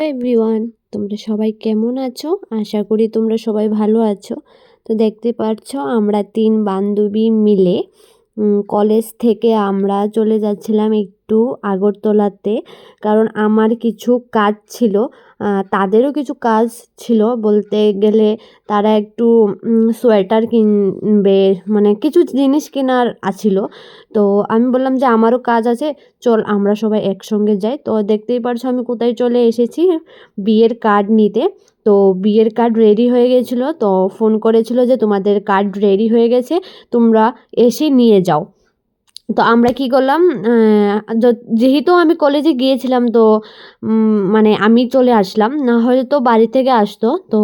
Everyone তোমরা সবাই কেমন আছো? আশা করি তোমরা সবাই ভালো আছো। তো দেখতে পাচ্ছ আমরা তিন বান্ধবী মিলে কলেজ থেকে আমরা চলে যাচ্ছিলাম একটু আগরতলাতে। কারণ আমার কিছু কাজ ছিল তাদেরও কিছু কাজ ছিল বলতে গেলে তারা একটু সোয়েটার কিনবে মানে কিছু জিনিস কেনার আছিল। তো আমি বললাম যে আমারও কাজ আছে, চল আমরা সবাই একসঙ্গে যাই। তো দেখতেই পারছ আমি কোথায় চলে এসেছি বিয়ের কার্ড নিতে। তো বিয়ের কার্ড রেডি হয়ে গেছিল, তো ফোন করেছিল যে তোমাদের কার্ড রেডি হয়ে গেছে, তোমরা এসে নিয়ে যাও। তো আমরা কি করলাম যেহেতু আমি কলেজে গিয়েছিলাম তো মানে আমি চলে আসলাম, না হয়তো বাড়ি থেকে আসতো। তো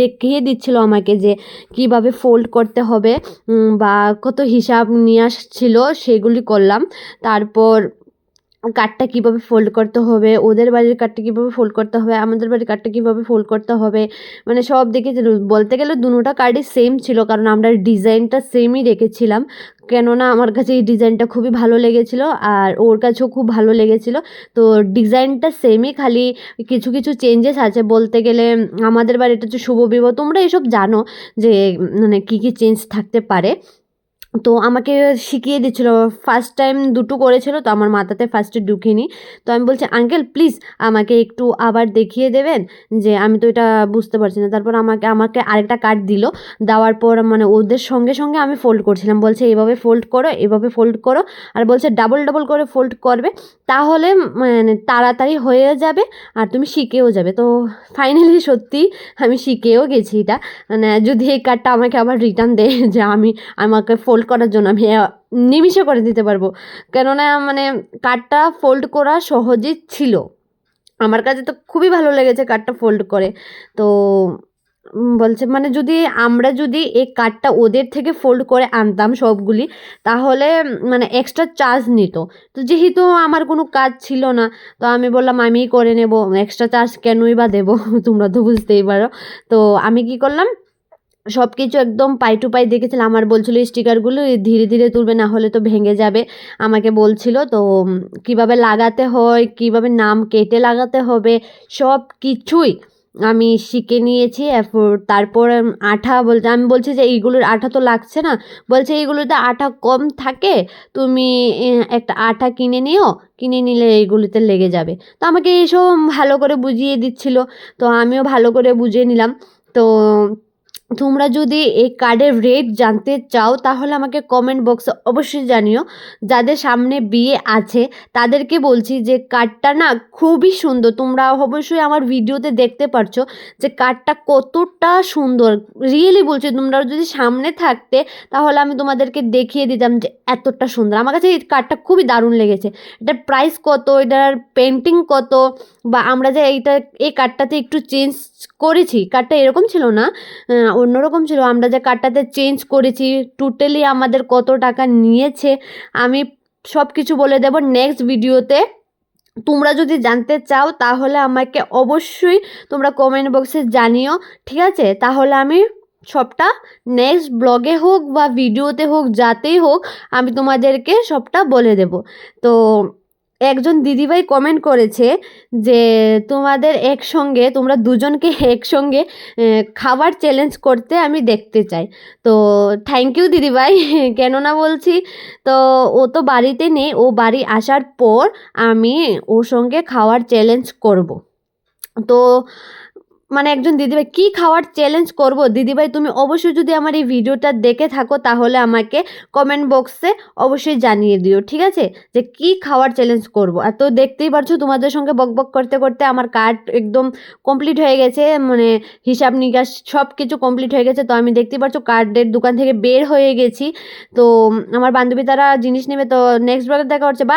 দেখিয়ে দিচ্ছিল আমাকে যে কীভাবে ফোল্ড করতে হবে বা কত হিসাব নিয়ে আসছিল, সেগুলি করলাম। তারপর কার্ডটা কীভাবে ফোল্ড করতে হবে, ওদের বাড়ির কার্ডটা কীভাবে ফোল্ড করতে হবে, আমাদের বাড়ির কার্ডটা কীভাবে ফোল্ড করতে হবে মানে সব দেখে বলতে গেলে দুটা কার্ডই সেম ছিল কারণ আমরা ডিজাইনটা সেমই রেখেছিলাম। কেননা আমার কাছে এই ডিজাইনটা খুবই ভালো লেগেছিল আর ওর কাছেও খুব ভালো লেগেছিল। তো ডিজাইনটা সেমই খালি কিছু কিছু চেঞ্জেস আছে। বলতে গেলে আমাদের বাড়িটা হচ্ছে শুভ বিবাহ, তোমরা এসব জানো যে মানে কী কী চেঞ্জ থাকতে পারে। তো আমাকে শিখিয়ে দিচ্ছিল। ফার্স্ট টাইম দুটো করেছিল, তো আমার মাথাতে ফার্স্টে ঢুকিনি। তো আমি বলছি, আঙ্কেল প্লিজ আমাকে একটু আবার দেখিয়ে দেবেন যে আমি তো এটা বুঝতে পারছি না। তারপর আমাকে আমাকে আরেকটা কার্ড দিল। দেওয়ার পর মানে ওদের সঙ্গে সঙ্গে আমি ফোল্ড করছিলাম। বলছে, এভাবে ফোল্ড করো, এভাবে ফোল্ড করো। আর বলছে ডাবল ডাবল করে ফোল্ড করবে। তাহলে মানে তাড়াতাড়ি হয়ে যাবে আর তুমি শিখেও যাবে। তো ফাইনালি সত্যি আমি শিখেও গেছি এটা। মানে যদি এই কার্ডটা আমাকে আবার রিটার্ন দেয় যে আমি, আমাকে ফোল্ড করার জন্য আমি নিমিষে করে দিতে পারব। কেননা মানে কার্ডটা ফোল্ড করা সহজই ছিল। আমার কাছে তো খুবই ভালো লেগেছে কার্ডটা ফোল্ড করে। তো বলছে মানে যদি আমরা যদি এই কার্ডটা ওদের থেকে ফোল্ড করে আনতাম সবগুলি, তাহলে মানে এক্সট্রা চার্জ নিত। তো যেহেতু আমার কোনো কাজ ছিল না, তো আমি বললাম আমিই করে নেব এক্সট্রা চার্জ কেনই বা দেবো? তোমরা তো বুঝতেই পারো। তো আমি কি করলাম সব কিছু একদম পাই টু পাই দেখেছিলাম আমার বলছিল স্টিকারগুলো ধীরে ধীরে তুলবে, না হলে তো ভেঙে যাবে। আমাকে বলছিল, তো কীভাবে লাগাতে হয়, কীভাবে নাম কেটে লাগাতে হবে? সব কিছুই আমি শিখে নিয়েছি। তারপর আঠা বলছে আমি বলছি যে, এইগুলোর আঠা তো লাগছে না। বলছে, এইগুলোতে আঠা কম থাকে, তুমি একটা আঠা কিনে নিও, কিনে নিলে এইগুলিতে লেগে যাবে। তো আমাকে এইসব ভালো করে বুঝিয়ে দিচ্ছিল। তো আমিও ভালো করে বুঝিয়ে নিলাম। তো তোমরা যদি এই কার্ডের রেট জানতে চাও, তাহলে আমাকে কমেন্ট বক্সে অবশ্যই জানিও। যাদের সামনে বিয়ে আছে, তাদেরকে বলছি যে কার্ডটা না খুবই সুন্দর। তোমরা অবশ্যই আমার ভিডিওতে দেখতে পারছ যে কার্ডটা কতটা সুন্দর। রিয়েলি বলছি, তোমরা যদি সামনে থাকতে, তাহলে আমি তোমাদেরকে দেখিয়ে দিতাম যে এতটা সুন্দর। আমার কাছে এই কার্ডটা খুবই দারুণ লেগেছে। এটার প্রাইস কত? এটার পেন্টিং কত? বা আমরা যে এইটা, এই কার্ডটাতে একটু চেঞ্জ করেছি কার্ডটা এরকম ছিল না অন্যরকম ছিল। আমরা যে কার্ডটাতে চেঞ্জ করেছি টোটালি আমাদের কত টাকা নিয়েছে, আমি সব কিছু বলে দেব নেক্সট ভিডিওতে তোমরা যদি জানতে চাও, তাহলে আমাকে অবশ্যই তোমরা কমেন্ট বক্সে জানিও, ঠিক আছে? তাহলে আমি সবটা নেক্সট ব্লগে হোক বা ভিডিওতে হোক, যাতেই হোক, আমি তোমাদেরকে সবটা বলে দেব। তো একজন দিদিভাই কমেন্ট করেছে যে, তোমাদের একসঙ্গে, তোমরা দুজনকে একসঙ্গে খাবার চ্যালেঞ্জ করতে আমি দেখতে চাই। তো থ্যাংক ইউ দিদিভাই, কেননা বলছি, তো ও তো বাড়িতে নেই, ও বাড়ি আসার পর আমি ওর সঙ্গে খাওয়ার চ্যালেঞ্জ করব। তো মানে একজন দিদিভাই, কী খাওয়ার চ্যালেঞ্জ করব? দিদিভাই, তুমি অবশ্যই যদি আমার এই ভিডিওটা দেখে থাকো, তাহলে আমাকে কমেন্ট বক্সে অবশ্যই জানিয়ে দিও, ঠিক আছে? যে কি খাওয়ার চ্যালেঞ্জ করব? আর তো দেখতেই পারছ, তোমাদের সঙ্গে বক বক করতে করতে আমার কার্ড একদম কমপ্লিট হয়ে গেছে মানে হিসাব নিকাশ সব কিছু কমপ্লিট হয়ে গেছে। তো আমি দেখতেই পারছ কার্ডের দোকান থেকে বের হয়ে গেছি। তো আমার বান্ধবী তারা জিনিস নেবে, তো নেক্সট ব্লগে দেখা হচ্ছে। বা